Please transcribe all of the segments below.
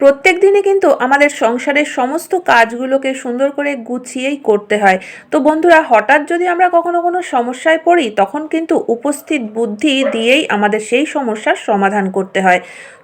প্রত্যেক দিনে কিন্তু আমাদের সংসারের সমস্ত কাজগুলোকে সুন্দর করে গুছিয়েই করতে হয়। তো বন্ধুরা, হঠাৎ যদি আমরা কখনো কোনো সমস্যায় পড়ি, তখন কিন্তু উপস্থিত বুদ্ধি দিয়েই আমাদের সেই সমস্যার সমাধান করতে হয়।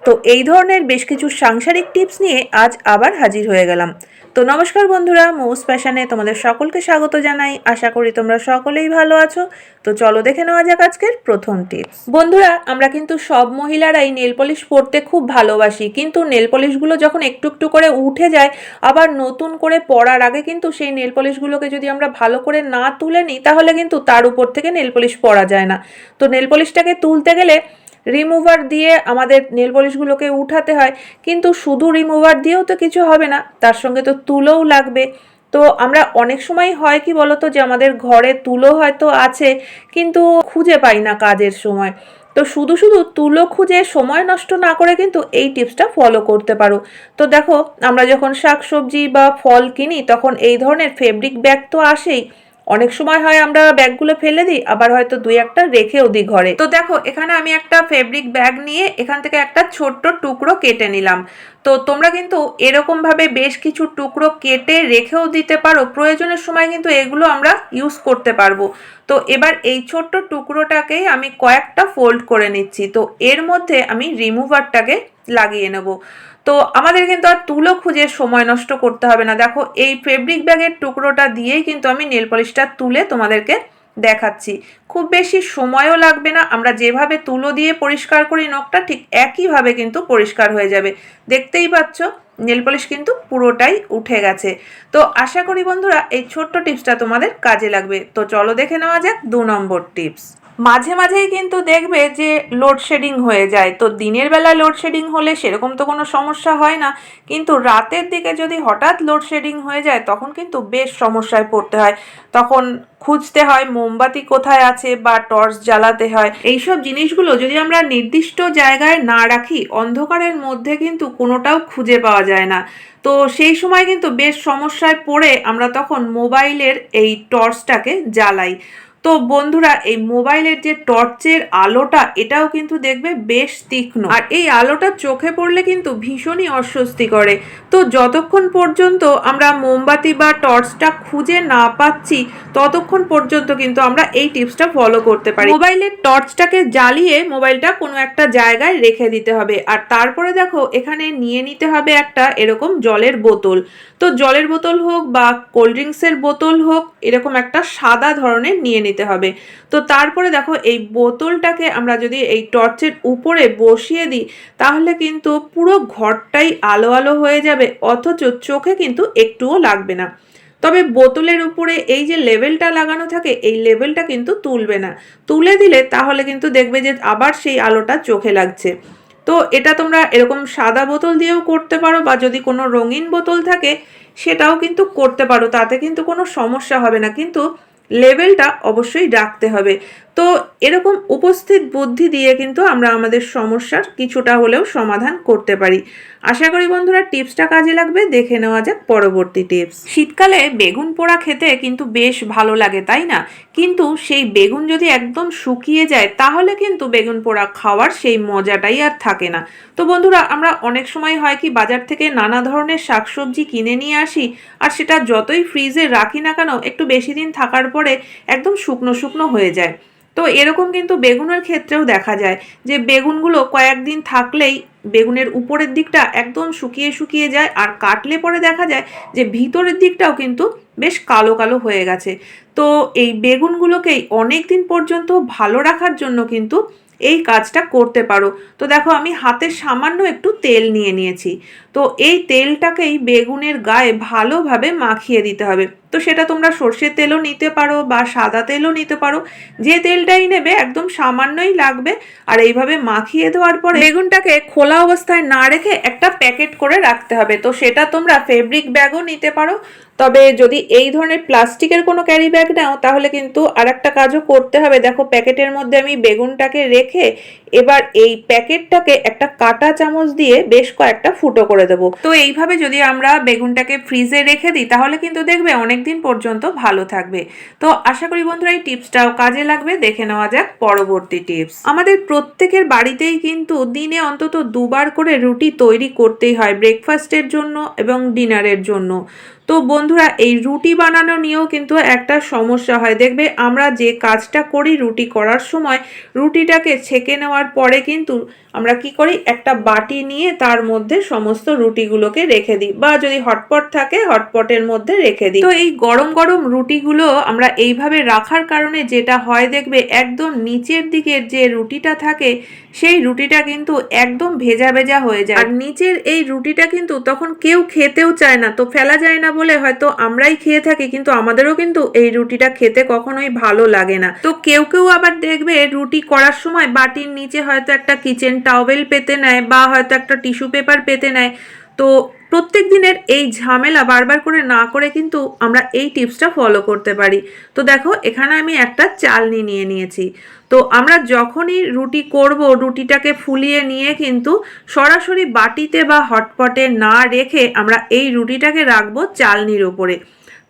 তো এই ধরনের বেশ কিছু সাংসারিক টিপস নিয়ে আজ আবার হাজির হয়ে গেলাম। তো নমস্কার বন্ধুরা, মৌস প্যাশনে তোমাদের সকলকে স্বাগত জানাই। আশা করি তোমরা সকলেই ভালো আছো। তো চলো দেখে নেওয়া যাক আজকের প্রথম টিপস। বন্ধুরা, আমরা কিন্তু সব মহিলারাই নেল পলিশ পরতে খুব ভালোবাসি, কিন্তু নেল পলিশগুলো যখন একটু একটু করে উঠে যায়, আবার নতুন করে পরার আগে কিন্তু সেই নেল পলিশগুলোকে যদি আমরা ভালো করে না তুলে নিই, তাহলে কিন্তু তার উপর থেকে নেল পলিশ পরা যায় না। তো নেল পলিশটাকে তুলতে গেলে রিমুভার দিয়ে আমাদের নেল পলিশগুলোকে উঠাতে হয়, কিন্তু শুধু রিমুভার দিয়েও তো কিছু হবে না, তার সঙ্গে তো তুলোও লাগবে। তো আমরা অনেক সময় হয় কি বলতো যে আমাদের ঘরে তুলো হয়তো আছে, কিন্তু খুঁজে পাই না কাজের সময়। তো শুধু শুধু তুলো খুঁজে সময় নষ্ট না করে কিন্তু এই টিপসটা ফলো করতে পারো। তো দেখো, আমরা যখন শাকসবজি বা ফল কিনি, তখন এই ধরনের ফেব্রিক ব্যাগ তো আসেই। অনেক সময় হয় আমরা ব্যাগগুলো ফেলে দিই, আবার হয়তো দুই একটা রেখেও দিই ঘরে। তো দেখো, এখানে আমি একটা ফেব্রিক ব্যাগ নিয়ে এখান থেকে একটা ছোট্ট টুকরো কেটে নিলাম। তো তোমরা কিন্তু এরকমভাবে বেশ কিছু টুকরো কেটে রেখেও দিতে পারো। প্রয়োজনের সময় কিন্তু এগুলো আমরা ইউজ করতে পারব। তো এবার এই ছোট্ট টুকরোটাকেই আমি কয়েকটা ফোল্ড করে নিচ্ছি। তো এর মধ্যে আমি রিমুভারটাকে লাগিয়ে নেব। তো আমাদের কিন্তু আর তুলো খুঁজে সময় নষ্ট করতে হবে না। দেখো, এই ফেব্রিক ব্যাগের টুকরোটা দিয়েই কিন্তু আমি নেল পলিশটা তুলে তোমাদেরকে দেখাচ্ছি। খুব বেশি সময়ও লাগবে না, আমরা যেভাবে তুলো দিয়ে পরিষ্কার করি, নখটা ঠিক একইভাবে কিন্তু পরিষ্কার হয়ে যাবে। দেখতেই পাচ্ছ, নেল পলিশ কিন্তু পুরোটাই উঠে গেছে। তো আশা করি বন্ধুরা, এই ছোট্ট টিপসটা তোমাদের কাজে লাগবে। তো চলো দেখে নেওয়া যাক দু নম্বর টিপস। মাঝে মাঝেই কিন্তু দেখবে যে লোডশেডিং হয়ে যায়। তো দিনের বেলা লোডশেডিং হলে সেরকম তো কোনো সমস্যা হয় না। কিন্তু রাতের দিকে যদি হঠাৎ লোডশেডিং হয়ে যায়, তখন কিন্তু বেশ সমস্যায় পড়তে হয়। তখন খুঁজতে হয় মোমবাতি কোথায় আছে বা টর্চ জ্বালাতে হয়। এইসব জিনিসগুলো যদি আমরা নির্দিষ্ট জায়গায় না রাখি, অন্ধকারের মধ্যে কিন্তু কোনোটাও খুঁজে পাওয়া যায় না। তো সেই সময় কিন্তু বেশ সমস্যায় পড়ে আমরা তখন মোবাইলের এই টর্চটাকে জ্বালাই। তো বন্ধুরা, এই মোবাইলের যে টর্চের আলোটা, এটাও কিন্তু দেখবে বেশ তীক্ষ্ণ। আর এই আলোটা চোখে পড়লে কিন্তু ভীষণই অস্বস্তি করে তো যতক্ষণ পর্যন্ত আমরা মোমবাতি বা টর্চটা খুঁজে না পাচ্ছি ততক্ষণ পর্যন্ত কিন্তু আমরা এই টিপসটা ফলো করতে পারি। মোবাইলের টর্চটাকে জ্বালিয়ে মোবাইলটা কোনো একটা জায়গায় রেখে দিতে হবে। আর তারপরে দেখো, এখানে নিয়ে নিতে হবে একটা এরকম জলের বোতল। তো জলের বোতল হোক বা কোল্ড ড্রিঙ্কসের বোতল হোক, এরকম একটা সাদা ধরনের নিয়ে নিতে হবে। তো তারপরে দেখো, এই বোতলটাকে আমরা যদি এই টর্চের উপরে বসিয়ে দিই, তাহলে কিন্তু পুরো ঘরটাই আলো আলো হয়ে যাবে, অথচ চোখে কিন্তু একটুও লাগবে না। তবে বোতলের উপরে এই যে লেভেলটা লাগানো থাকে, এই লেভেলটা কিন্তু তুলবে না। তুলে দিলে তাহলে কিন্তু দেখবে যে আবার সেই আলোটা চোখে লাগছে। তো এটা তোমরা এরকম সাদা বোতল দিয়েও করতে পারো বা যদি কোনো রঙিন বোতল থাকে, সেটাও কিন্তু করতে পারো। তাতে কিন্তু কোনো সমস্যা হবে না। কিন্তু লেভেলটা অবশ্যই রাখতে হবে। তো এরকম উপস্থিত বুদ্ধি দিয়ে কিন্তু আমরা আমাদের সমস্যার কিছুটা হলেও সমাধান করতে পারি। আশা করি বন্ধুরা টিপসটা কাজে লাগবে, দেখে নেওয়া যাক পরবর্তী টিপস। শীতকালে বেগুন পোড়া খেতে কিন্তু বেশ ভালো লাগে, তাই না? কিন্তু সেই বেগুন যদি একদম শুকিয়ে যায়, তাহলে কিন্তু বেগুন পোড়া খাওয়ার সেই মজাটাই আর থাকে না। তো বন্ধুরা, আমরা অনেক সময় হয় কি, বাজার থেকে নানা ধরনের শাকসবজি কিনে নিয়ে আসি, আর সেটা যতই ফ্রিজে রাখি না কেন, একটু বেশি দিন থাকার পরে একদম শুকনো শুকনো হয়ে যায়। তো এরকম কিন্তু বেগুনের ক্ষেত্রেও দেখা যায় যে বেগুনগুলো কয়েকদিন থাকলেই বেগুনের উপরের দিকটা একদম শুকিয়ে শুকিয়ে যায় আর কাটলে পরে দেখা যায় যে ভিতরের দিকটাও কিন্তু বেশ কালো কালো হয়ে গেছে। তো এই বেগুনগুলোকেই অনেক দিন পর্যন্ত ভালো রাখার জন্য কিন্তু এই কাজটা করতে পারো। তো দেখো আমি হাতে সামান্য একটু তেল নিয়ে নিয়েছি। তো এই তেলটাকেই বেগুনের গায়ে ভালোভাবে মাখিয়ে দিতে হবে। তো সেটা তোমরা সর্ষের তেলও নিতে পারো বা সাদা তেলও নিতে পারো। যে তেলটাই নেবে একদম সামান্যই লাগবে। আর এইভাবে মাখিয়ে দেওয়ার পরে বেগুনটাকে খোলা অবস্থায় না রেখে একটা প্যাকেট করে রাখতে হবে। তো সেটা তোমরা ফেব্রিক ব্যাগও নিতে পারো। তবে যদি এই ধরনের প্লাস্টিকের কোনো ক্যারি ব্যাগ নাও, তাহলে কিন্তু আর একটা কাজও করতে হবে। দেখো, প্যাকেটের মধ্যে আমি বেগুনটাকে রেখে এবার এই প্যাকেটটাকে একটা কাটা চামচ দিয়ে বেশ কয়েকটা ফুটো করে দেবো। তো এইভাবে যদি আমরা বেগুনটাকে ফ্রিজে রেখে দিই, তাহলে কিন্তু দেখবে অনেক দিন পর্যন্ত ভালো থাকবে। তো আশা করি বন্ধুরা এই টিপসটাও কাজে লাগবে। দেখে নেওয়া যাক পরবর্তী টিপস। আমাদের প্রত্যেকের বাড়িতেই কিন্তু দিনে অন্তত দুবার করে রুটি তৈরি করতেই হয় ব্রেকফাস্টের জন্য এবং ডিনারের জন্য। তো বন্ধুরা, এই রুটি বানানো নিয়েও কিন্তু একটা সমস্যা হয়। দেখবে আমরা যে কাজটা করি রুটি করার সময়, রুটিটাকে ছেঁকে নেওয়ার পরে কিন্তু আমরা কি করি, একটা বাটি নিয়ে তার মধ্যে সমস্ত রুটিগুলোকে রেখে দিই বা যদি হটপট থাকে, হটপটের মধ্যে রেখে দিই। তো এই গরম গরম রুটিগুলো আমরা এইভাবে রাখার কারণে যেটা হয়, দেখবে একদম নিচের দিকের যে রুটিটা থাকে, সেই রুটিটা কিন্তু একদম ভেজা ভেজা হয়ে যায়। আর নিচের এই রুটিটা কিন্তু তখন কেউ খেতেও চায় না, তো ফেলা যায় না বলে হয়তো আমরাই খেয়ে থাকি, কিন্তু আমাদেরও কিন্তু এই রুটিটা খেতে কখনোই ভালো লাগে না। তো কেউ কেউ আবার দেখবে রুটি করার সময় বাটির নিচে হয়তো একটা কিচেন টাওয়েল পেতে নেয় বা হয়তো একটা টিস্যু পেপার পেতে নেয়। তো প্রত্যেক দিনের এই ঝামেলা বারবার করে না করে কিন্তু আমরা এই টিপসটা ফলো করতে পারি। তো দেখো, এখানে আমি একটা চালনি নিয়ে নিয়েছি। তো আমরা যখনই রুটি করব, রুটিটাকে ফুলিয়ে নিয়ে কিন্তু সরাসরি বাটিতে বা হটপটে না রেখে আমরা এই রুটিটাকে রাখব চালনির ওপরে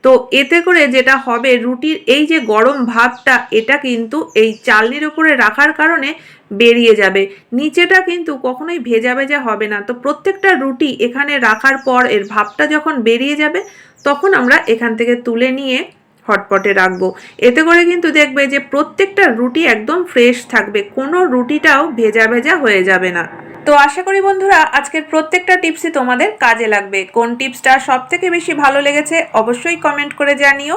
তো এতে করে যেটা হবে, রুটির এই যে গরম ভাবটা, এটা কিন্তু এই চালনির ওপরে রাখার কারণে বেরিয়ে যাবে। নিচেটা কিন্তু কখনোই ভেজা ভেজা হবে না। তো প্রত্যেকটা রুটি এখানে রাখার পর এর ভাবটা যখন বেরিয়ে যাবে, তখন আমরা এখান থেকে তুলে নিয়ে হটপটে রাখব। এতে করে কিন্তু দেখবে যে প্রত্যেকটা রুটি একদম ফ্রেশ থাকবে। কোনো রুটিটাও ভেজা ভেজা হয়ে যাবে না। তো আশা করি বন্ধুরা, আজকের প্রত্যেকটা টিপসই তোমাদের কাজে লাগবে। কোন টিপসটা সব থেকে বেশি ভালো লেগেছে, অবশ্যই কমেন্ট করে জানিও।